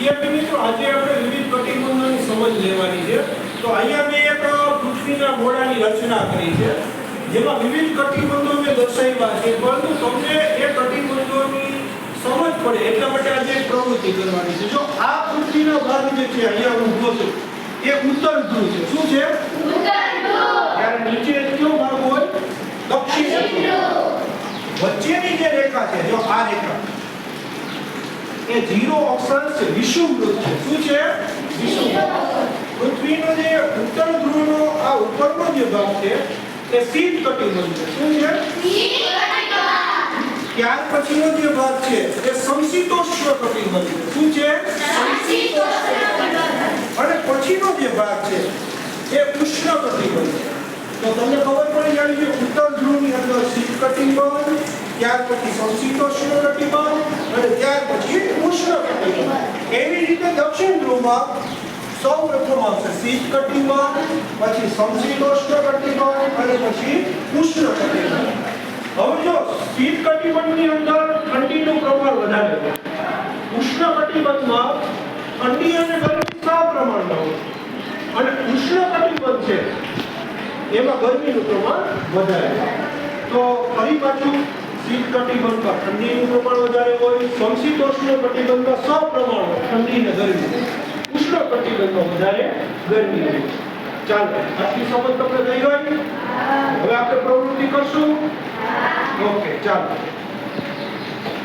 વિદ્યાર્થી મિત્રો આજે આપણે વિવિધ પ્રતિબંધોની સમજ લેવાની છે. તો અહીંયા મેં એક પૃથ્વીના ગોળાની રચના કરી છે જેમાં વિવિધ કટિબંધો મેં દર્શાવ્યા છે. પરંતુ તમને એ કટિબંધોની સમજ પડે એટલા માટે આજે એક પ્રવૃત્તિ કરવાની છે. જો આ પૃથ્વીનો ભાગ જે છે અહીંયા હું ઊભો છું એ ઉત્તર ધ્રુવ છે. શું છે? ત્યારે નીચે કયો ભાગ હોય? દક્ષિણ ધ્રુવ. વચ્ચેની જે રેખા છે જો આ રેખા એ ઝીરો અક્ષાંશ છે. વિષુવવૃત્ત છે. શું છે? વિષુવવૃત્ત. પૃથ્વીનો જે ઉત્તર ધ્રુવનો આ ઉપરનો જે ભાગ છે, એ શીત કટિબંધ છે. શું છે? ત્યાર પછીનો જે ભાગ છે, એ સમશીતોષ્ણ કટિબંધ છે. શું છે? અને પછીનો જે ભાગ છે, એ ઉષ્ણ કટિબંધ છે. તો તમને ખબર પડી જાય કે ઉત્તર ધ્રુવની અંદર શીત કટિબંધ ત્યાર પછી સમશીતોષ્ણ કટિબંધ અને ત્યાર પછી ઉષ્ણ કટિબંધ એવી રીતે ધ્રુવમાં સૌ પ્રથમ આવશે શીત કટિબંધ પછી સમશીતોષ્ણ કટિબંધ અને પછી ઉષ્ણ કટિબંધ હવે જો શીત કટિબંધની અંદર ઠંડીનું પ્રમાણ વધારે હોય, ઉષ્ણ કટિબંધમાં ઠંડી અને ગરમી સા પ્રમાણમાં હોય? અને ઉષ્ણ કટિબંધ છે, એમાં ગરમીનું પ્રમાણ વધારે તો ફરી પાછું શીત કટિબંધમાં ઠંડીનું પ્રમાણ વધારે હોય સમશીતોષ્ણ કટિબંધમાં સપ્રમાણ હોય ઠંડી અને ગરમી. કટિબંધમાં વધારે ગરમી હોય. ચાલો આટલી સમજ તમને થઈ ગઈ હવે આપણે પ્રવૃત્તિ કરશું? ઓકે ચાલો.